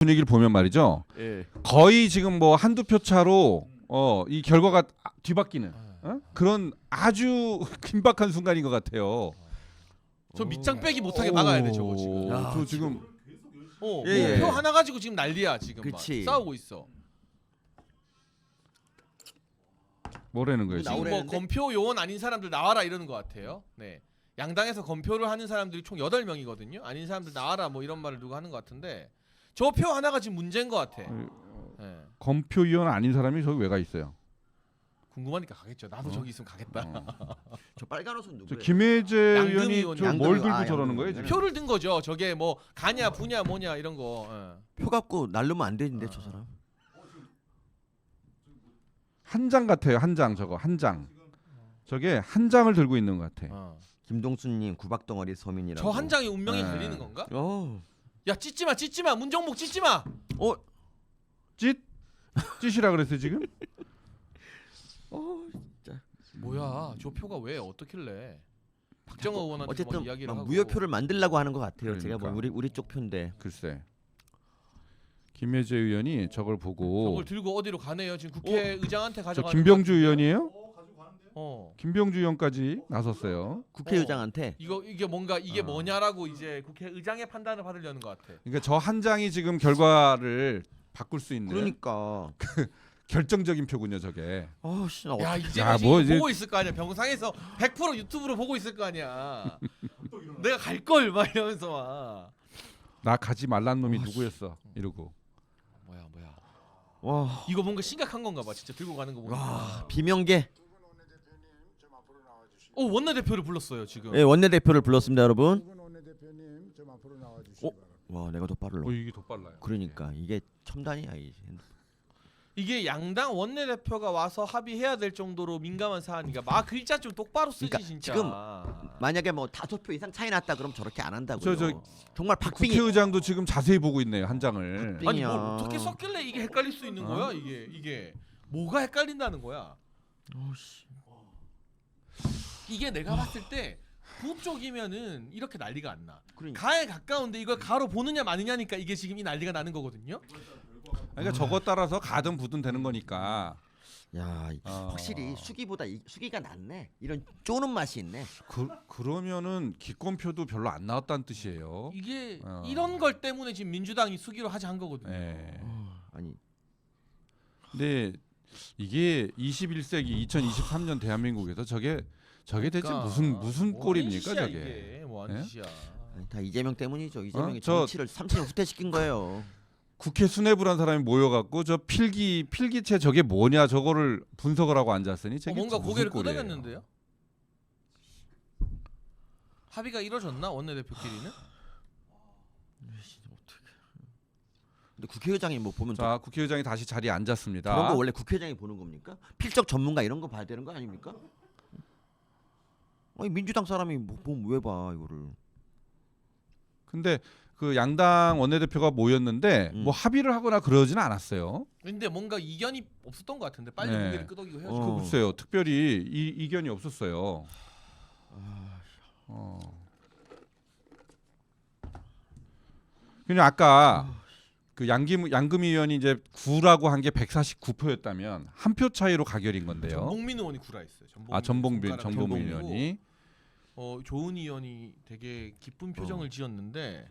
분위기를 보면 말이죠. 예. 거의 지금 뭐 한두 표 차로 어, 이 결과가 뒤바뀌는 어? 그런 아주 긴박한 순간인 것 같아요. 저 밑장 빼기 못하게 막아야 돼 저거 지금. 오, 야, 저 지금 어, 예, 뭐 예. 표 하나 가지고 지금 난리야 지금 막 그치. 싸우고 있어. 뭐라는 거예요? 지금 지금? 뭐 나오라는데? 검표 요원 아닌 사람들 나와라 이러는 것 같아요. 네. 양당에서 검표를 하는 사람들이 총 8명이거든요. 아닌 사람들 나와라 뭐 이런 말을 누가 하는 것 같은데 저 표 하나가 지금 문제인 것 같아. 네. 검표 위원 아닌 사람이 저기 왜 가 있어요? 궁금하니까 가겠죠. 나도 어? 저기 있으면 가겠다. 어. 저 빨간 옷은 저 누구예요? 김혜재 의원이 의원, 저뭘 양금이- 들고 아, 저러는 거예요? 지금? 표를 든 거죠. 저게 뭐 가냐 부냐 뭐냐 이런 거. 예. 표 갖고 날르면 안 되는데 저 사람. 한 장 같아요. 한 장 저거 한 장. 저게 한 장을 들고 있는 것 같아. 어. 김동수님 구박덩어리 서민이라고. 저 한 장이 운명이 네. 걸리는 건가? 어. 야 찢지 마 찢지 마 문정복 찢지 마. 어. 찢 찢이라 그랬어요 지금? 어. 뭐야 저 표가 왜 어떻길래 박정호 의원한테 어쨌든 뭐 이야기를 막 하고 무효표를 만들려고 하는 것 같아요. 제가 뭐 그러니까. 우리 우리 쪽 표인데. 글쎄. 김혜재 의원이 저걸 보고 저걸 들고 어디로 가네요 지금 국회의장한테 저 가져가 김병주 의원이에요? 어 김병주 의원까지 나섰어요. 국회의장한테 이거 이게 뭔가 이게 어. 뭐냐라고 이제 국회의장의 판단을 받으려는 것 같아 그러니까 저 한 장이 지금 결과를 바꿀 수 있는 그러니까. 결정적인 표군요, 저게. 어씨 나 야 어떡- 이제 야, 뭐 이제- 보고 있을 거 아니야 병상에서 100% 유튜브로 보고 있을 거 아니야 내가 갈 걸 막 이러면서 막 나 가지 말란 놈이 와, 누구였어? 이러고. 뭐야 뭐야 와. 이거 뭔가 심각한 건가 봐 진짜 들고 가는 거 보니까 와 비명계. 어 원내 대표를 불렀어요 지금 예 원내 대표를 불렀습니다 여러분. 원내대표님 좀 앞으로 나와 주시기 어? 바랍니다. 와 내가 더 빠르러. 어, 이게 더 빨라요. 그러니까 이게 첨단이야 이제. 이게 양당 원내 대표가 와서 합의해야 될 정도로 민감한 사안이니까 막 글자 좀 똑바로 쓰지 그러니까 진짜 지금 만약에 뭐 다섯 표 이상 차이 났다 그럼 저렇게 안 한다고요. 저, 저, 정말 박빙이 국회의장도 지금 자세히 보고 있네요, 한 장을. 박빙- 아니 뭘 빙이야. 어떻게 썼길래 이게 헷갈릴 수 있는 어? 거야 이게 이게 뭐가 헷갈린다는 거야. 이게 내가 봤을 때 북쪽이면은 이렇게 난리가 안 나. 그러니까. 가에 가까운데 이걸 가로 보느냐 마느냐니까 이게 지금 이 난리가 나는 거거든요. 그러니까 저거 따라서 가든 부든 되는 거니까. 야 이- 어. 확실히 수기보다 이, 수기가 낫네. 이런 쪼는 맛이 있네. 그, 그러면은 기권표도 별로 안 나왔다는 뜻이에요. 이게 어. 이런 걸 때문에 지금 민주당이 수기로 하자 한 거거든요. 예. 어, 아니 근데 이게 21세기 2023년 대한민국에서 저게 저게 대체 그러니까 무슨 무슨 뭐 꼴입니까 저게? 뭐 하는 예? 짓이야. 아니, 다 이재명 때문이죠. 이재명이 어? 저- 정치를 3년 후퇴시킨 거예요. 국회 수뇌부란 사람이 모여갖고 저 필기 필기체 저게 뭐냐 저거를 분석을 하고 앉았으니 어, 저게 뭔가 무슨 고개를 꼴이에요? 끄덕였는데요. 합의가 이루어졌나 원내대표끼리는? 근데 국회의장이 뭐 보면 또자 국회의장이 다시 자리에 앉았습니다. 그런 거 원래 국회의장이 보는 겁니까? 필적 전문가 이런 거 봐야 되는 거 아닙니까? 아니 민주당 사람이 뭐 보면 왜봐 이거를? 근데 그 양당 원내대표가 모였는데 음. 뭐 합의를 하거나 그러지는 않았어요. 근데 뭔가 이견이 없었던 것 같은데 빨리 네. 고개를 끄덕이고 헤어지고. 어. 그 글쎄요, 특별히 이, 이견이 없었어요. 어. 그냥 아까 그 양김 양금 의원이 이제 9라고 한 게 149표였다면 한 표 차이로 가결인 건데요. 전봉민 의원이 구라 했어요. 전봉민 아 전봉빈 전봉민 의원이 어 조은 의원이 되게 기쁜 표정을 지었는데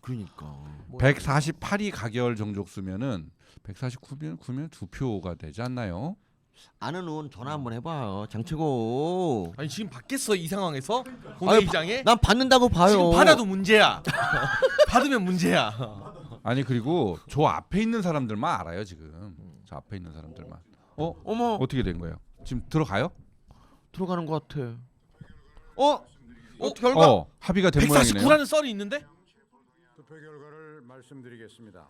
그러니까 뭐 148이 가결 정족수면은 149면 9면 두 표가 되지 않나요? 아는 의원 전화 한번 해봐요. 장최고. 아니 지금 받겠어 이 상황에서 본회의장에 난 받는다고 봐요. 지금 받아도 문제야. 받으면 문제야. 아니 그리고 저 앞에 있는 사람들만 알아요 지금. 저 앞에 있는 사람들만. 어 어머 어떻게 된 거예요? 지금 들어가요? 들어가는 것 같아. 어? 어 결과? 어 합의가 된 모양이네요. 149라는 썰이 있는데 투표 결과를 말씀드리겠습니다.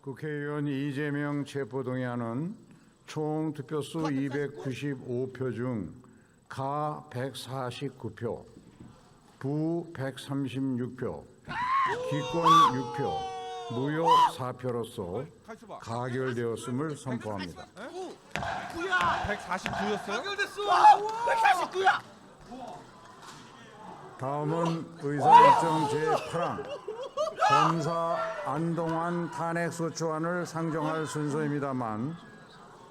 국회의원 이재명 체포동의안은 총 투표수 295표 중 가 149표, 부 136표, 기권 6표, 무효 4표로서 가결되었음을 선포합니다. 149였어요? 다음은 의사일정 제8항 검사 안동환 탄핵소추안을 상정할 순서입니다만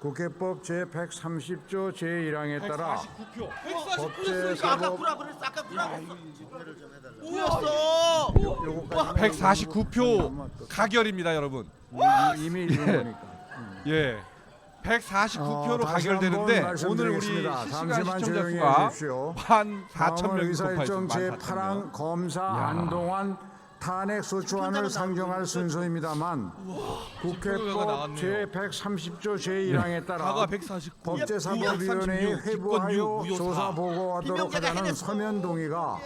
국회법 제130조 제1항에 따라 149표. 법제사법 아까 구라 그랬어. 아까 구라 그랬어. 뭐였어? 요거까지는 149표 가결입니다, 여러분. 이미- 이룬 거니까. 예. 149표로 어, 가결되는데 오늘 우리. 실시간 시청자 수가. 한 4천 다음은 명이 돌파했습니다. 제 8항 검사 안동환 탄핵 소추안을 상정할 순서입니다만 국회법 나왔네요. 제130조 제 1항에 따라 가가 149. 법제사법위원회에 236, 회부하여 조사 사. 보고하도록 하자는. 서면 동의가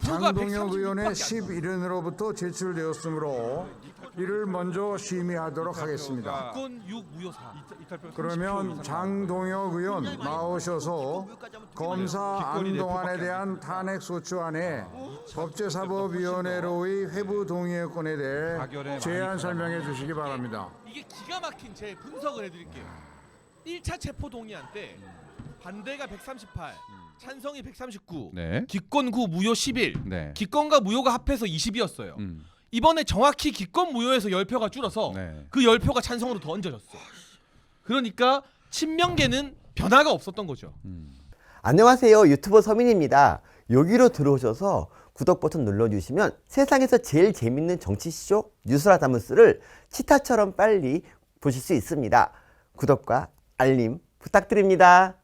장동혁 의원의 136 밖에 안 11인으로부터 제출되었으므로 이를 먼저 심의하도록 아, 하겠습니다. 건 6, 무효 4. 그러면 장동혁 의원 나오셔서 검사 기권이 네 안동안에 표밖에 대한 탄핵 소추안에 법제사법위원회로의 회부 동의권에 대해 제안 설명해 주시기 바랍니다. 이게 기가 막힌 제 분석을 해드릴게요. 1차 체포 동의안 때 반대가 138, 찬성이 139, 네. 기권구 무효 11, 네. 기권과 무효가 합해서 20이었어요. 음. 이번에 정확히 기권 무효에서 10표가 줄어서 네. 그 10표가 찬성으로 더 얹어졌어. 그러니까 친명계는 변화가 없었던 거죠. 안녕하세요. 유튜버 서민입니다. 여기로 들어오셔서 구독 버튼 눌러주시면 세상에서 제일 재밌는 정치쇼 뉴스라다무스를 치타처럼 빨리 보실 수 있습니다. 구독과 알림 부탁드립니다.